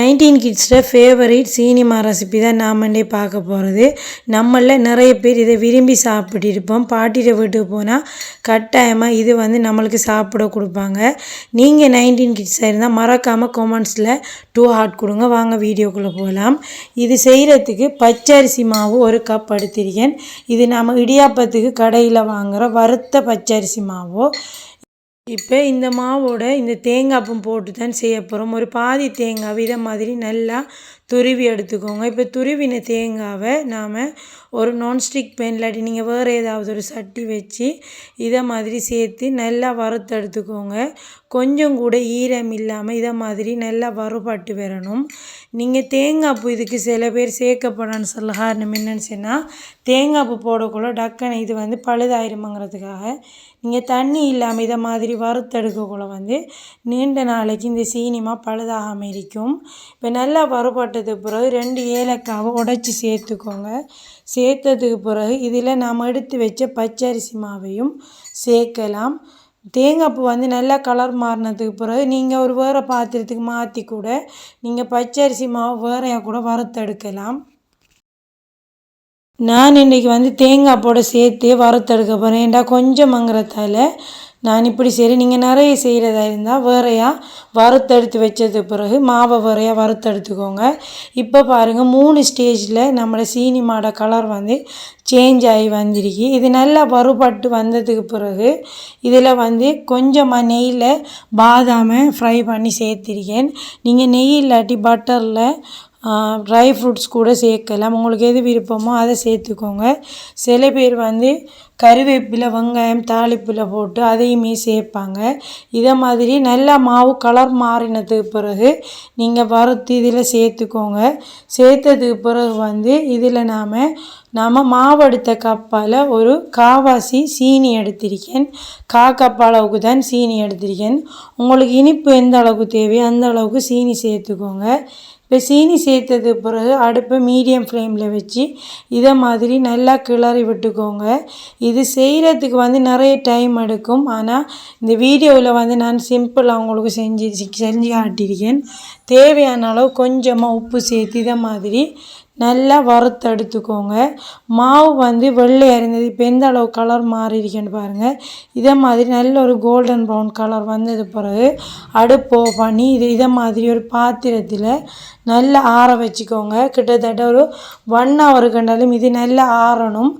Nineteen கிட்ஸில் favourite சீனிமா recipe தான் நாமண்டே பார்க்க போகிறது நம்மளில் நிறைய பேர் இதை விரும்பி சாப்பிட்டு இருப்போம். பாட்டிகிட்ட வீட்டுக்கு போனால் கட்டாயமாக இது வந்து நம்மளுக்கு சாப்பிட கொடுப்பாங்க. நீங்கள் நைன்டீன் கிட்ஸாக இருந்தால் மறக்காமல் கொமெண்ட்ஸில் டூ ஹார்ட் கொடுங்க. வாங்க வீடியோக்குள்ளே போகலாம் இது செய்கிறதுக்கு பச்சரிசி மாவு ஒரு கப் எடுத்திருக்கேன். இது நம்ம இடியாப்பத்துக்கு கடையில் வாங்குகிற வறுத்த பச்சரிசி மாவு இப்போ இந்த மாவோட இந்த தேங்காய்ப்பும் போட்டு தான் செய்ய போகிறோம் ஒரு பாதி தேங்காய் இதை மாதிரி நல்லா துருவி எடுத்துக்கோங்க. இப்போ துருவின தேங்காவை நாம் ஒரு நான்ஸ்டிக் பேன் இல்லாட்டி நீங்கள் வேறு ஏதாவது ஒரு சட்டி வச்சு இதை மாதிரி சேர்த்து நல்லா வறுத்து எடுத்துக்கோங்க. கொஞ்சம் கூட ஈரம் இல்லாமல் இதை மாதிரி நல்லா வறுபட்டு வரணும். நீங்கள் தேங்காய் பூ இதுக்கு சில பேர் சேர்க்கப்படான்னு சொல்ல காரணம் என்னன்னு சொன்னால் தேங்காய் பூ போடக்குள்ள டக்குன்னு இது வந்து பழுதாயிருமாங்கிறதுக்காக நீங்கள் தண்ணி இல்லாமல் இதை மாதிரி வறுத்தெடுக்கக்குள்ள வந்து நீண்ட நாளைக்கு இந்த சீனிமா பழுதாகாமல் இருக்கும். இப்போ நல்லா வறுபட்டதுக்கு பிறகு ரெண்டு ஏலக்காவை உடச்சி சேர்த்துக்கோங்க. சேர்த்ததுக்கு பிறகு இதில் நாம் எடுத்து வச்ச பச்சரிசி மாவையும் சேர்க்கலாம். தேங்காய் பூ வந்து நல்லா கலர் மாறினதுக்கு பிறகு நீங்கள் ஒரு வேறு பாத்திரத்துக்கு மாற்றி கூட நீங்கள் பச்சரிசி மாவு வேறையாக கூட வறுத்தெடுக்கலாம். நான் இன்றைக்கி வந்து தேங்காய் போட சேர்த்து வறுத்தெடுக்க போகிறேன் ஏன்டா கொஞ்சம்ங்கிறதால நான் இப்படி சரி நீங்கள் நிறைய செய்கிறதா இருந்தால் வேறையாக வறுத்தெடுத்து வச்சது பிறகு மாவை வேறையாக வறுத்தெடுத்துக்கோங்க. இப்போ பாருங்கள் மூணு ஸ்டேஜில் நம்மளோட சீனி மாடை கலர் வந்து சேஞ்ச் ஆகி வந்துருக்கு. இது நல்லா வறுபட்டு வந்ததுக்கு பிறகு இதில் வந்து கொஞ்சமாக நெய்யில் பாதாமை ஃப்ரை பண்ணி சேர்த்திருக்கேன். நீங்கள் நெய் இல்லாட்டி பட்டரில் ட்ரை ஃப்ரூட்ஸ் கூட சேர்க்கலாம். உங்களுக்கு எது விருப்பமோ அதை சேர்த்துக்கோங்க. சில பேர் வந்து கருவேப்பிலை வெங்காயம் தாளிப்பில் போட்டு அதையுமே சேர்ப்பாங்க. இதை மாதிரி நல்லா மாவு கலர் மாறினதுக்கு பிறகு நீங்கள் வறுத்து இதில் சேர்த்துக்கோங்க. சேர்த்ததுக்கு பிறகு வந்து இதில் நாம் நாம் மாவு எடுத்த கப்பால் ஒரு காவாசி சீனி எடுத்திருக்கேன். கா கப் அளவுக்கு தான் சீனி எடுத்திருக்கேன். உங்களுக்கு இனிப்பு எந்த அளவுக்கு தேவையோ அந்த அளவுக்கு சீனி சேர்த்துக்கோங்க. இப்போ சீனி சேர்த்தது பிறகு அடுப்பை மீடியம் ஃப்ளேமில் வச்சு இதை மாதிரி நல்லா கிளறி விட்டுக்கோங்க. இது செய்கிறதுக்கு வந்து நிறைய டைம் எடுக்கும். ஆனால் இந்த வீடியோவில் வந்து நான் சிம்பிளாக உங்களுக்கு செஞ்சு செஞ்சு காட்டியிருக்கேன். தேவையான அளவு கொஞ்சமாக உப்பு சேர்த்து இதை மாதிரி நல்லா வறுத்து எடுத்துக்கோங்க. மாவு வந்து வெள்ளை அரிந்தது இப்போ எந்த அளவு கலர் மாறி இருக்கேன்னு பாருங்கள் இதே மாதிரி நல்ல ஒரு கோல்டன் ப்ரௌன் கலர் வந்தது பிறகு அடுப்பு பண்ணி இது இதை மாதிரி ஒரு பாத்திரத்தில் நல்லா ஆற வச்சுக்கோங்க. கிட்டத்தட்ட ஒரு ஒன் ஹவர் கண்டாலும் இது நல்லா ஆறணும்.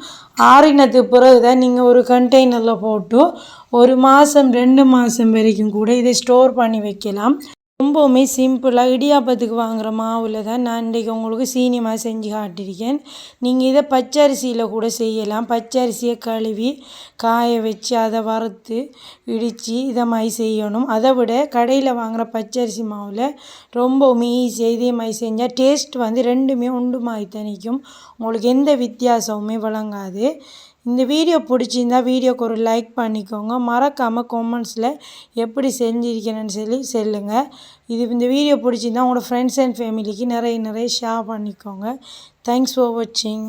ஆறினத்துக்கு பிறகு தான் நீங்கள் ஒரு கண்டெய்னரில் போட்டு ஒரு மாதம் ரெண்டு மாதம் வரைக்கும் கூட இதை ஸ்டோர் பண்ணி வைக்கலாம். ரொம்பவுமே சிம்பிளாக இடியாப்பத்துக்கு வாங்குகிற மாவில் தான் நான் இன்றைக்கி உங்களுக்கு சீனியமாக செஞ்சு காட்டியிருக்கேன். நீங்கள் இதை பச்சரிசியில் கூட செய்யலாம். பச்சரிசியை கழுவி காய வச்சு அதை வறுத்து இடித்து இதை மாதிரி செய்யணும். அதை விட கடையில் வாங்குகிற பச்சரிசி மாவில் ரொம்பவுமே ஈஸியாக இதே மாதிரி செஞ்சால் டேஸ்ட் வந்து ரெண்டுமே உண்டு மாதிரி தணிக்கும். உங்களுக்கு எந்த வித்தியாசமுமே வழங்காது இந்த வீடியோ பிடிச்சிருந்தா வீடியோக்கு ஒரு லைக் பண்ணிக்கோங்க. மறக்காமல் கொமெண்ட்ஸில் எப்படி செஞ்சுருக்கிறேன்னு சொல்லி சொல்லுங்கள் இது இந்த வீடியோ பிடிச்சிருந்தா உங்களோட ஃப்ரெண்ட்ஸ் அண்ட் ஃபேமிலிக்கு நிறைய நிறைய ஷேர் பண்ணிக்கோங்க. தேங்க்ஸ் ஃபார் வாட்சிங்